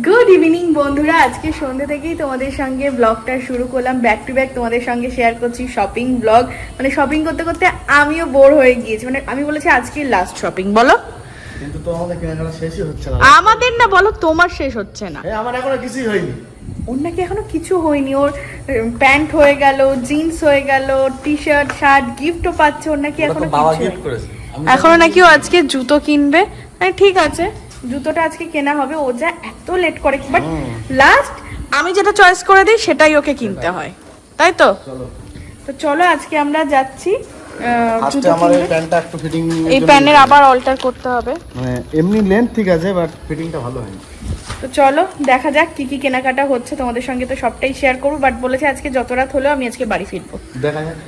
Good evening বন্ধুরা। আজকে সন্ধ্যে থেকেই তোমাদের সঙ্গে ব্লগটা শুরু করলাম। ব্যাক টু ব্যাক তোমাদের সঙ্গে শেয়ার করছি শপিং ব্লগ মানে শপিং করতে করতে আমিও বোর হয়ে গিয়েছি। মানে আমি বলেছি আজকে লাস্ট শপিং বলো? কিন্তু তো আমাদের না। আমাদের না বলো তোমার শেষ হচ্ছে না। আমার এখনও কিছুই হয়নি। ওর নাকি এখনও কিছু হয়নি। ওর প্যান্ট হয়ে গেল জিন্স হয়ে গেল টি শার্ট শার্ট গিফটও পাচ্ছে। ওর নাকি এখনও। এখনও নাকি ও আজকে জুতো কিনবে। হ্যাঁ ঠিক আছে। জুতোটা আজকে কেনা হবে ও যা এত লেট করে বাট লাস্ট আমি যেটা চয়েস করে দিই সেটাই ওকে কিনতে হয়। তাই তো? তো চলো আজকে আমরা যাচ্ছি এই প্যান্টটা একটু ফিটিং এই প্যানের আবার অল্টার করতে হবে। মানে এমনি লেন্থ ঠিক আছে বাট ফিটিংটা ভালো হয়নি। তো চলো দেখা যাক কি কি কেনাকাটা হচ্ছে তোমাদের সঙ্গে তো সবটাই শেয়ার করব বাট বলেছে আজকে যত রাত হলেও আমি আজকে বাড়ি ফিরবো। দেখা যাক।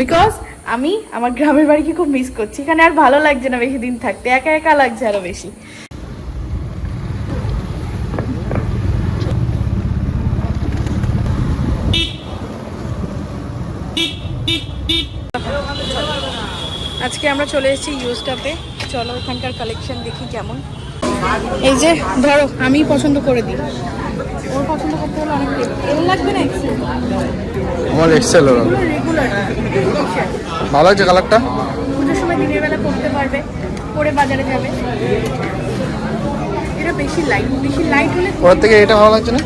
বিকজ আমি আমার গ্রামের বাড়িকে খুব মিস করছি এখানে আর ভালো লাগছে না বেশি দিন থাকতে একা একা লাগছে আরও বেশি। আজকে আমরা চলে এসেছি ইউজটাতে চলো ওখানকার কালেকশন দেখি কেমন। এই যে ধরো আমি পছন্দ করে দিই। ওর পছন্দ করতে হলে অনেক এর লাগবে না এক্সেল আমার এক্সেল হলো রেগুলার ভালো আছে কালারটা পুজোর সময় দিনের বেলা পড়তে পারবে পরে বাজারে যাবে। এটা বেশি লাইট বেশি লাইট হলে ওর থেকে এটা ভালো লাগছে না?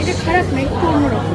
এটা খারাপ না একটু অন্যরকম।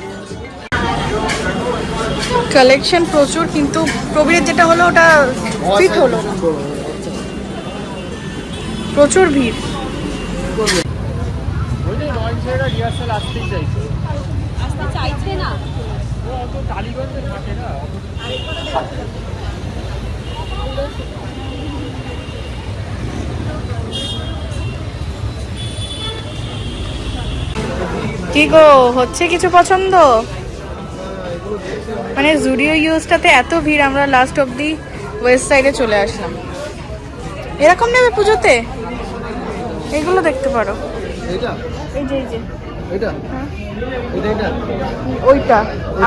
কালেকশন প্রচুর, কিন্তু প্রবীরের যেটা হলো, ওটা ফিট হলো প্রচুর ভিড়। কি গো, হচ্ছে কিছু পছন্দ? মানে জুডিও ইউজটাতে এত ভিড় আমরা লাস্ট অবধি ওয়েস্ট সাইডে চলে আসলাম। এরকম নেবে পুজোতে? এগুলো দেখতে পারো। এই যে এই যে। হ্যাঁ। ওইটা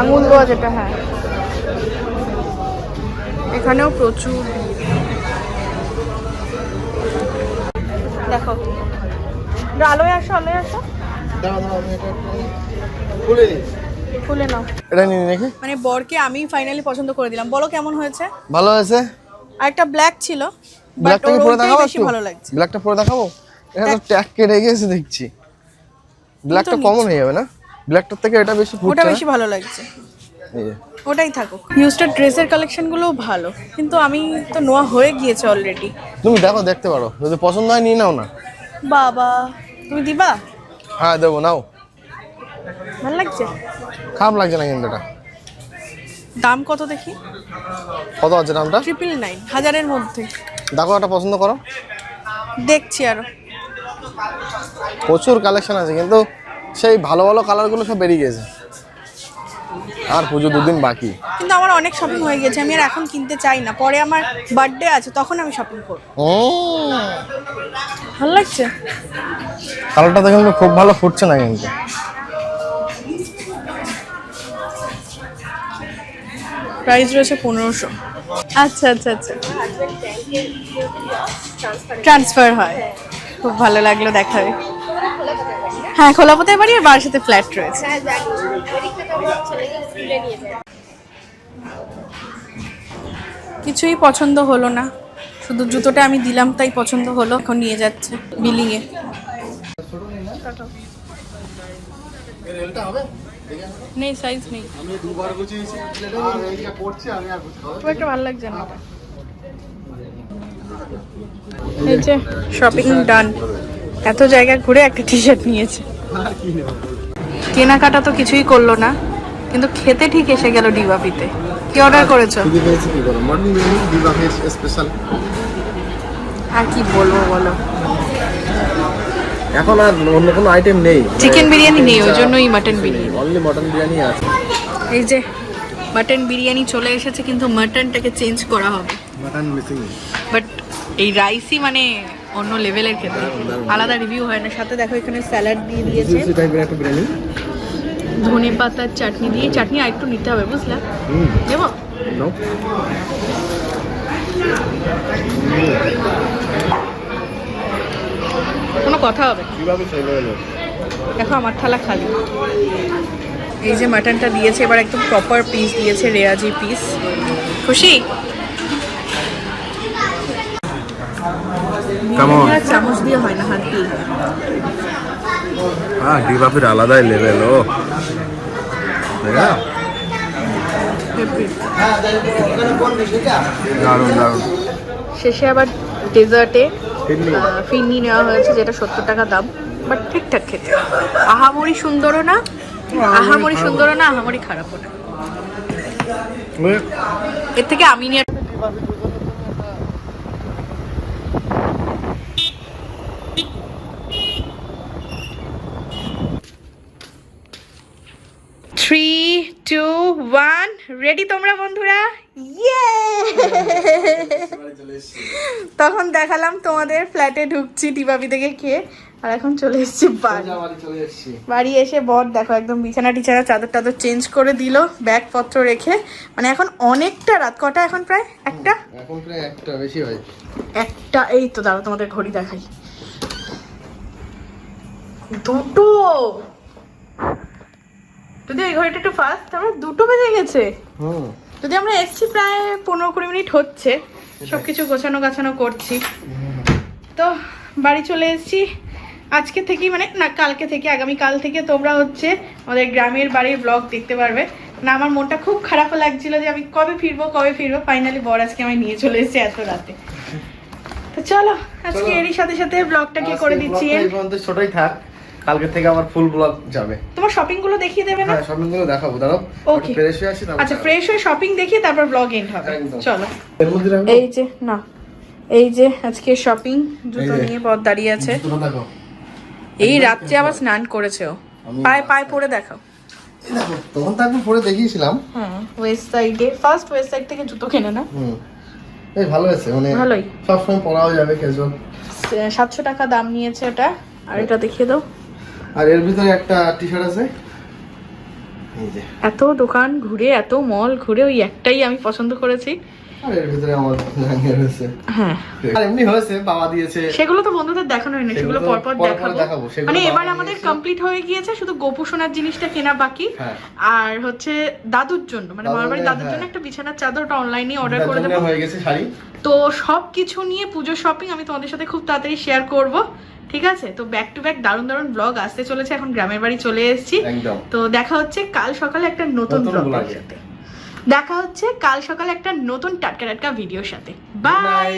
আঙুল দেওয়া যেটা হ্যাঁ। এখানেও প্রচুর দেখো। আলোয় আসো আলোয় আসো। খুলে খুলে নাও। এটা নিয়ে নাকি? মানে বরকে আমি ফাইনালি পছন্দ করে দিলাম। বলো কেমন হয়েছে? ভালো হয়েছে? আর একটা ব্ল্যাক ছিল ব্ল্যাকটা কি পরে দেখাবো বেশি একটু? ভালো লাগছে। ব্ল্যাকটা পরে দেখাবো? এটা তো ট্যাগ কেটে গেছে দেখছি। ব্ল্যাকটা। কমন হয়ে যাবে না? ব্ল্যাকটার থেকে এটা বেশি ফুটছে ওটা বেশি ভালো লাগছে। ওটাই থাকুক। ইউজটার ড্রেসের কালেকশনগুলোও ভালো কিন্তু আমি তো নোয়া হয়ে গিয়েছে অলরেডি তুমি দেখো দেখতে পারো। যদি পছন্দ হয় নিয়ে নাও না। বাবা তুমি দিবা? হ্যাঁ দেবো নাও। ভালো লাগছে? খারাপ লাগছে না কিন্তু এটা। দাম কত দেখি? কত আছে দামটা? ট্রিপল নাইন হাজারের মধ্যে। দেখো একটা পছন্দ করো। দেখছি আরও। প্রচুর কালেকশন আছে কিন্তু সেই ভালো ভালো কালারগুলো সব বেরিয়ে গেছে। আর পুজো দুদিন বাকি। কিন্তু আমার অনেক শপিং হয়ে গেছে আমি আর এখন কিনতে চাই না। পরে আমার বার্থডে আছে তখন আমি শপিং করব। ভালো লাগছে? কালারটা দেখে কিন্তু খুব ভালো ফুটছে না কিন্তু। প্রাইস রয়েছে পনেরোশো। আচ্ছা আচ্ছা আচ্ছা। ট্রান্সফার হয়। খুব ভালো লাগল দেখাবে। হ্যাঁ খোলাপথের বাড়ি আর বাড়ির সাথে ফ্ল্যাট রয়েছে। কিছুই পছন্দ হলো না। শুধু জুতোটা আমি দিলাম তাই পছন্দ হলো। এখন নিয়ে যাচ্ছে বিলিং এ নেই সাইজ নেই। আমি দুবার গুছিয়েছি আর এইটা পড়ছে আমি আর গুছাবো খুব একটা ভালো লাগছে না। এই যে শপিং ডান এত জায়গা ঘুরে একটা টি শার্ট নিয়েছে। কেনাকাটা তো কিছুই করল না কিন্তু খেতে ঠিক এসে গেল ডিবাপিতে। কি অর্ডার করেছ? আর কি বলব বলো? এখন আর অন্য কোনো আইটেম নেই। চিকেন বিরিয়ানি নেই ওই জন্যই mutton biryani only mutton biryani আছে। এই যে মাটন বিরিয়ানি চলে এসেছে কিন্তু মাটনটাকে চেঞ্জ করা হবে। মটন মিসিং বাট এই রাইসই মানে অন্য লেভেলের খেতে। আলাদা রিভিউ হয় না। সাথে দেখো এখানে স্যালাড দিয়ে দিয়েছে। টাইপের একটা বিরিয়ানি ধনে পাতার চাটনি দিয়ে। চাটনি আর একটু নিতে হবে বুঝলা? দেবো? নো কোনো কথা হবে? দেখো আমার থালা খালি। এই যে মাটনটা দিয়েছে এবার একদম প্রপার পিস দিয়েছে রেয়াজি পিস খুশি? আর চামচ দিয়ে হয় না হাত দিয়ে। হ্যাঁ ডিবাফের আলাদাই লেভেল ও। দারুণ দারুণ। শেষে আবার ডেজার্টে ফিরনি? নেওয়া হয়েছে যেটা সত্তর টাকা দাম বাট ঠিকঠাক খেতে। আহামরি সুন্দরও না আহামরি সুন্দরও না আহামরি খারাপও না। এর থেকে আমি নিয়ে থ্রি টু ওয়ান রেডি তোমরা বন্ধুরা? ইয়ে তখন দেখালাম তোমাদের ফ্ল্যাটে ঢুকছি টিপাবি থেকে খেয়ে আর এখন চলে এসেছি বাড়ি। বাড়ি এসে বর দেখো একদম বিছানা টিছানা চাদর টাদর চেঞ্জ করে দিল ব্যাগপত্র রেখে। মানে এখন অনেকটা রাত কটা এখন প্রায়? একটা? এখন প্রায় একটা বেশি হয়। একটা এই তো দাঁড়া তোমাদের ঘড়ি দেখাই। দুটো! যদি এই ঘড়িটা একটু ফাস্ট আমরা দুটো বেজে গেছে। যদি আমরা এসছি প্রায় পনেরো কুড়ি মিনিট হচ্ছে সবকিছু গোছানো গাছানো করছি। তো বাড়ি চলে এসেছি। আজকে থেকেই মানে না কালকে থেকে আগামী কাল থেকে তোমরা হচ্ছে আমাদের গ্রামের বাড়ির ব্লগ দেখতে পারবে। না আমার মনটা খুব খারাপ লাগছিল যে আমি কবে ফিরবো কবে ফিরবো। ফাইনালি বর আজকে আমায় নিয়ে চলে এসেছে এত রাতে। তো চলো আজকে এরই সাথে সাথে ব্লগটাকে করে দিচ্ছি। ছোটই থাক। কালকে থেকে আবার ফুল ব্লগ যাবে। তোমার শপিংগুলো দেখিয়ে দেবে না? হ্যাঁ শপিংগুলো দেখাবো দাঁড়াও। Okay. ফ্রেশ হয়ে আসি আচ্ছা ফ্রেশ হয়ে শপিং দেখিয়ে তারপর ব্লগ এন্ড হবে। চলো। এর মধ্যে রাখব? এই যে না। এই যে আজকে শপিং জুতো নিয়ে পথ দাঁড়িয়ে আছে। জুতোটা দেখো। এই রাত্রে আবার স্নান করেছে ও। আমি- পায়ে পায়ে পরে দেখাও। দেখো, তখন তো একবার পরে দেখিয়েছিলাম। হ্যাঁ ওয়েস্ট সাইডে ফার্স্ট ওয়েস্ট সাইড থেকে জুতো কেনে না? হুম। এই ভালো আছে মানে ভালোই। সবসময় পরাও যাবে ক্যাজুয়াল সাতশো টাকা দাম নিয়েছে ওটা। আর এটা দেখিয়ে দাও। আর এর ভিতরে একটা টি শার্ট আছে। এই যে। এত দোকান ঘুরে এত মল ঘুরে ওই একটাই আমি পছন্দ করেছি। আর এর ভিতরে আমার জাঙ্গিয়া রয়েছে। হ্যাঁ। আর এমনি হয়েছে বাবা দিয়েছে। সেগুলো তো বন্ধুদের দেখানো হয়নি সেগুলো পরপর দেখাবো। মানে এবার আমাদের কমপ্লিট হয়ে গিয়েছে শুধু গোপু সোনার জিনিসটা কেনা বাকি। হ্যাঁ। আর হচ্ছে দাদুর জন্য মানে মামার দাদুর, জন্য হ্যাঁ। একটা বিছানার চাদর ওটা অনলাইনে অর্ডার করে দেবো। হয়ে গেছে শাড়ি। তো সব কিছু নিয়ে পুজো শপিং আমি তোমাদের সাথে খুব তাড়াতাড়ি শেয়ার করব ঠিক আছে? তো ব্যাক টু ব্যাক দারুণ দারুণ ব্লগ আসতে চলেছে এখন গ্রামের বাড়ি চলে এসেছি। তো দেখা হচ্ছে কাল সকালে একটা নতুন ব্লগের সাথে। দেখা হচ্ছে কাল সকালে একটা নতুন টাটকা টাটকা ভিডিওর সাথে. বাই